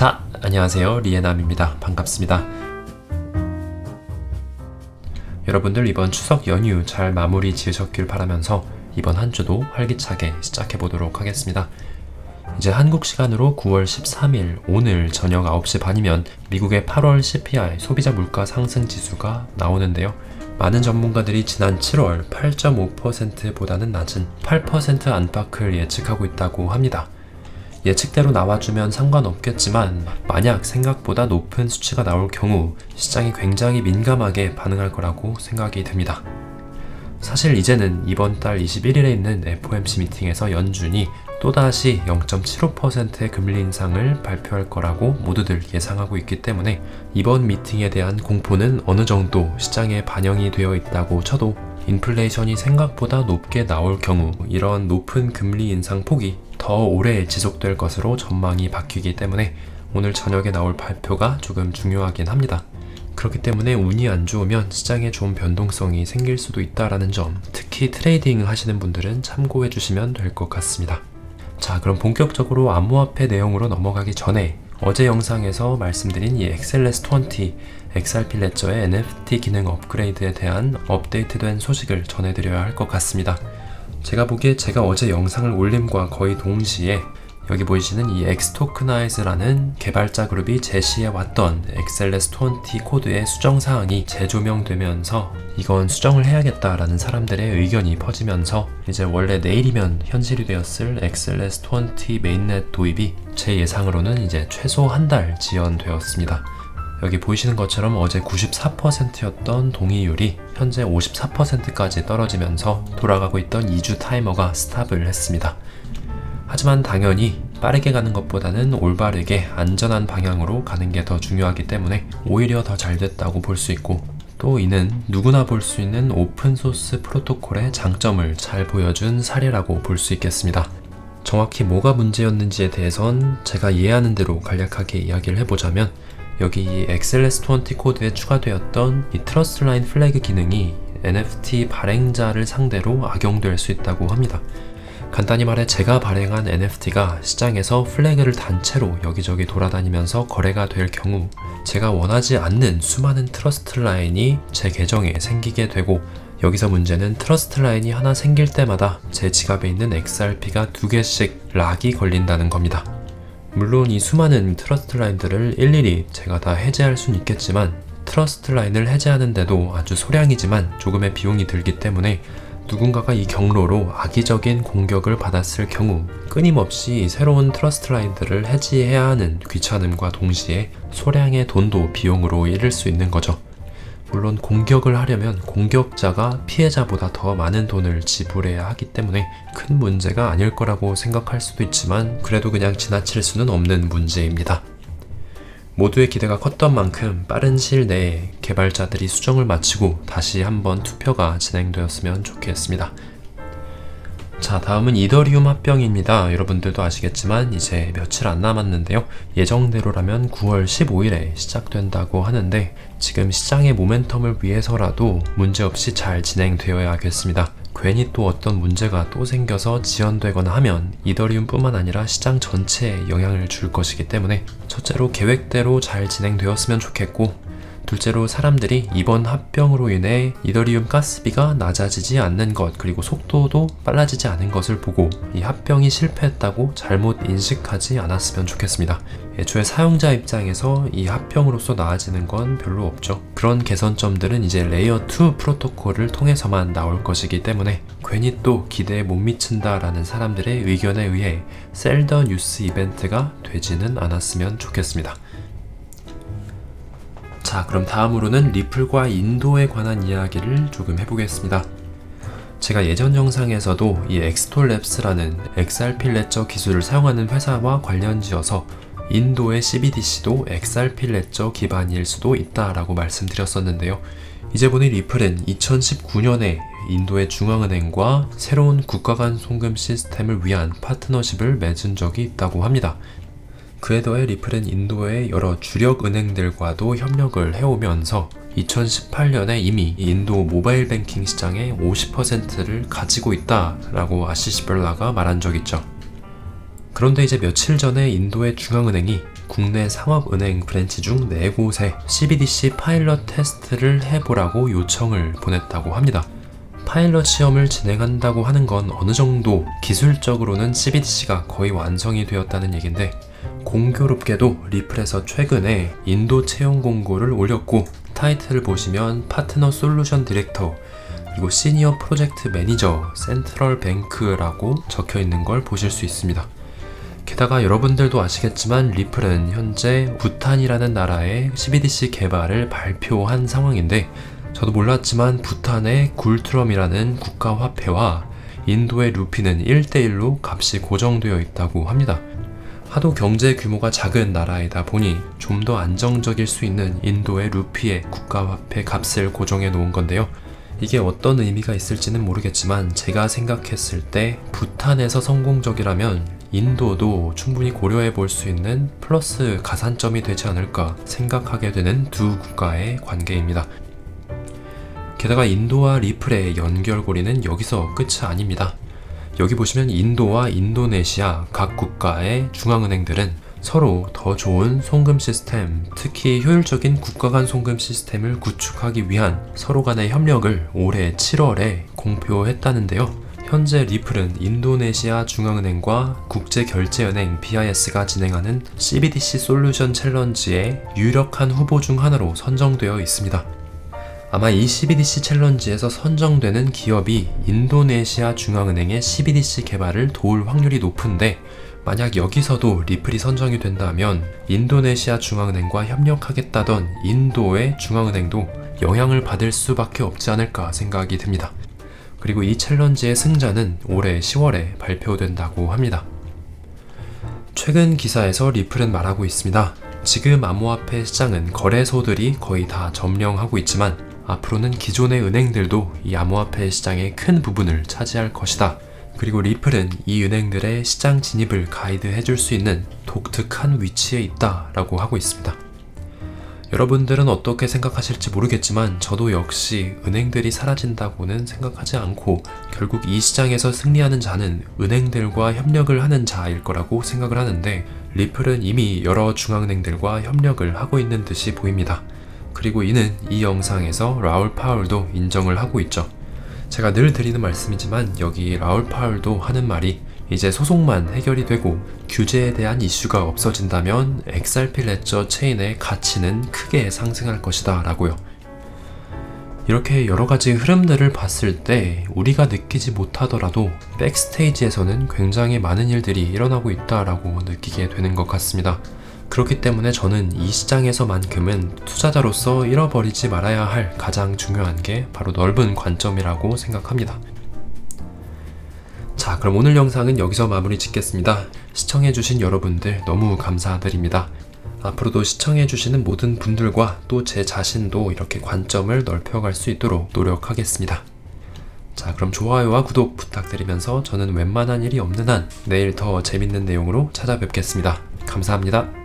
자, 안녕하세요. 리에남입니다. 반갑습니다. 여러분들 이번 추석 연휴 잘 마무리 지으셨길 바라면서 이번 한 주도 활기차게 시작해 보도록 하겠습니다. 이제 한국 시간으로 9월 13일 오늘 저녁 9시 반이면 미국의 8월 CPI 소비자 물가 상승 지수가 나오는데요. 많은 전문가들이 지난 7월 8.5%보다는 낮은 8% 안팎을 예측하고 있다고 합니다. 예측대로 나와주면 상관없겠지만 만약 생각보다 높은 수치가 나올 경우 시장이 굉장히 민감하게 반응할 거라고 생각이 됩니다. 사실 이제는 이번 달 21일에 있는 FOMC 미팅에서 연준이 또다시 0.75%의 금리 인상을 발표할 거라고 모두들 예상하고 있기 때문에 이번 미팅에 대한 공포는 어느 정도 시장에 반영이 되어 있다고 쳐도 인플레이션이 생각보다 높게 나올 경우 이런 높은 금리 인상 폭이 더 오래 지속될 것으로 전망이 바뀌기 때문에 오늘 저녁에 나올 발표가 조금 중요하긴 합니다. 그렇기 때문에 운이 안 좋으면 시장에 좋은 변동성이 생길 수도 있다라는 점, 특히 트레이딩 하시는 분들은 참고해 주시면 될 것 같습니다. 자, 그럼 본격적으로 암호화폐 내용으로 넘어가기 전에 어제 영상에서 말씀드린 이 XLS20 XRP 레저의 NFT 기능 업그레이드에 대한 업데이트된 소식을 전해드려야 할 것 같습니다. 제가 보기에 제가 어제 영상을 올림과 거의 동시에 여기 보이시는 이 엑스토크나이즈라는 개발자 그룹이 제시해 왔던 XLS20 코드의 수정 사항이 재조명되면서 이건 수정을 해야겠다라는 사람들의 의견이 퍼지면서 이제 원래 내일이면 현실이 되었을 XLS20 메인넷 도입이 제 예상으로는 이제 최소 한 달 지연되었습니다. 여기 보이시는 것처럼 어제 94%였던 동의율이 현재 54%까지 떨어지면서 돌아가고 있던 2주 타이머가 스탑을 했습니다. 하지만 당연히 빠르게 가는 것보다는 올바르게 안전한 방향으로 가는 게 더 중요하기 때문에 오히려 더 잘 됐다고 볼 수 있고 또 이는 누구나 볼 수 있는 오픈소스 프로토콜의 장점을 잘 보여준 사례라고 볼 수 있겠습니다. 정확히 뭐가 문제였는지에 대해선 제가 이해하는 대로 간략하게 이야기를 해보자면 여기 이 XLS20 코드에 추가되었던 이 트러스트 라인 플래그 기능이 NFT 발행자를 상대로 악용될 수 있다고 합니다. 간단히 말해 제가 발행한 NFT가 시장에서 플래그를 단체로 여기저기 돌아다니면서 거래가 될 경우 제가 원하지 않는 수많은 트러스트 라인이 제 계정에 생기게 되고 여기서 문제는 트러스트 라인이 하나 생길 때마다 제 지갑에 있는 XRP가 두 개씩 락이 걸린다는 겁니다. 물론 이 수많은 트러스트 라인들을 일일이 제가 다 해제할 순 있겠지만 트러스트 라인을 해제하는데도 아주 소량이지만 조금의 비용이 들기 때문에 누군가가 이 경로로 악의적인 공격을 받았을 경우 끊임없이 새로운 트러스트 라인들을 해지해야 하는 귀찮음과 동시에 소량의 돈도 비용으로 잃을 수 있는 거죠. 물론 공격을 하려면 공격자가 피해자보다 더 많은 돈을 지불해야 하기 때문에 큰 문제가 아닐 거라고 생각할 수도 있지만 그래도 그냥 지나칠 수는 없는 문제입니다. 모두의 기대가 컸던 만큼 빠른 시일 내에 개발자들이 수정을 마치고 다시 한번 투표가 진행되었으면 좋겠습니다. 자, 다음은 이더리움 합병입니다. 여러분들도 아시겠지만 이제 며칠 안 남았는데요. 예정대로라면 9월 15일에 시작된다고 하는데 지금 시장의 모멘텀을 위해서라도 문제없이 잘 진행되어야겠습니다. 괜히 또 어떤 문제가 또 생겨서 지연되거나 하면 이더리움뿐만 아니라 시장 전체에 영향을 줄 것이기 때문에 첫째로 계획대로 잘 진행되었으면 좋겠고 둘째로 사람들이 이번 합병으로 인해 이더리움 가스비가 낮아지지 않는 것 그리고 속도도 빨라지지 않은 것을 보고 이 합병이 실패했다고 잘못 인식하지 않았으면 좋겠습니다. 애초에 사용자 입장에서 이 합병으로서 나아지는 건 별로 없죠. 그런 개선점들은 이제 레이어 2 프로토콜을 통해서만 나올 것이기 때문에 괜히 또 기대에 못 미친다라는 사람들의 의견에 의해 셀더 뉴스 이벤트가 되지는 않았으면 좋겠습니다. 자, 그럼 다음으로는 리플과 인도에 관한 이야기를 조금 해보겠습니다. 제가 예전 영상에서도 이 엑스톨랩스라는 레저 기술을 사용하는 회사와 관련지어서 인도의 CBDC도 레저 기반일 수도 있다라고 말씀드렸었는데요. 이제 보니 리플은 2019년에 인도의 중앙은행과 새로운 국가 간 송금 시스템을 위한 파트너십을 맺은 적이 있다고 합니다. 그에 더해 리플은 인도의 여러 주력 은행들과도 협력을 해오면서 2018년에 이미 인도 모바일 뱅킹 시장의 50%를 가지고 있다라고 아시시 별라가 말한 적 있죠. 그런데 이제 며칠 전에 인도의 중앙은행이 국내 상업은행 브랜치 중 4곳에 CBDC 파일럿 테스트를 해보라고 요청을 보냈다고 합니다. 파일럿 시험을 진행한다고 하는 건 어느 정도 기술적으로는 CBDC가 거의 완성이 되었다는 얘긴데 공교롭게도 리플에서 최근에 인도 채용 공고를 올렸고 타이틀을 보시면 파트너 솔루션 디렉터 그리고 시니어 프로젝트 매니저 센트럴 뱅크라고 적혀 있는 걸 보실 수 있습니다. 게다가 여러분들도 아시겠지만 리플은 현재 부탄이라는 나라의 CBDC 개발을 발표한 상황인데 저도 몰랐지만 부탄의 굴트럼이라는 국가 화폐와 인도의 루피는 1대1로 값이 고정되어 있다고 합니다. 하도 경제 규모가 작은 나라이다 보니 좀 더 안정적일 수 있는 인도의 루피의 국가화폐 값을 고정해 놓은 건데요. 이게 어떤 의미가 있을지는 모르겠지만 제가 생각했을 때 부탄에서 성공적이라면 인도도 충분히 고려해 볼 수 있는 플러스 가산점이 되지 않을까 생각하게 되는 두 국가의 관계입니다. 게다가 인도와 리플의 연결고리는 여기서 끝이 아닙니다. 여기 보시면 인도와 인도네시아 각 국가의 중앙은행들은 서로 더 좋은 송금 시스템, 특히 효율적인 국가 간 송금 시스템을 구축하기 위한 서로 간의 협력을 올해 7월에 공표했다는데요. 현재 리플은 인도네시아 중앙은행과 국제결제은행 BIS가 진행하는 CBDC 솔루션 챌린지의 유력한 후보 중 하나로 선정되어 있습니다. 아마 이 CBDC 챌린지에서 선정되는 기업이 인도네시아 중앙은행의 CBDC 개발을 도울 확률이 높은데 만약 여기서도 리플이 선정이 된다면 인도네시아 중앙은행과 협력하겠다던 인도의 중앙은행도 영향을 받을 수밖에 없지 않을까 생각이 듭니다. 그리고 이 챌린지의 승자는 올해 10월에 발표된다고 합니다. 최근 기사에서 리플은 말하고 있습니다. 지금 암호화폐 시장은 거래소들이 거의 다 점령하고 있지만 앞으로는 기존의 은행들도 이 암호화폐 시장의 큰 부분을 차지할 것이다. 그리고 리플은 이 은행들의 시장 진입을 가이드해 줄 수 있는 독특한 위치에 있다라고 하고 있습니다. 여러분들은 어떻게 생각하실지 모르겠지만 저도 역시 은행들이 사라진다고는 생각하지 않고 결국 이 시장에서 승리하는 자는 은행들과 협력을 하는 자일 거라고 생각을 하는데 리플은 이미 여러 중앙은행들과 협력을 하고 있는 듯이 보입니다. 그리고 이는 이 영상에서 라울 파울도 인정을 하고 있죠. 제가 늘 드리는 말씀이지만 여기 라울 파울도 하는 말이 이제 소송만 해결이 되고 규제에 대한 이슈가 없어진다면 XRP 레저 체인의 가치는 크게 상승할 것이다 라고요. 이렇게 여러 가지 흐름들을 봤을 때 우리가 느끼지 못하더라도 백스테이지에서는 굉장히 많은 일들이 일어나고 있다라고 느끼게 되는 것 같습니다. 그렇기 때문에 저는 이 시장에서만큼은 투자자로서 잃어버리지 말아야 할 가장 중요한 게 바로 넓은 관점이라고 생각합니다. 자, 그럼 오늘 영상은 여기서 마무리 짓겠습니다. 시청해주신 여러분들 너무 감사드립니다. 앞으로도 시청해주시는 모든 분들과 또 제 자신도 이렇게 관점을 넓혀갈 수 있도록 노력하겠습니다. 자, 그럼 좋아요와 구독 부탁드리면서 저는 웬만한 일이 없는 한 내일 더 재밌는 내용으로 찾아뵙겠습니다. 감사합니다.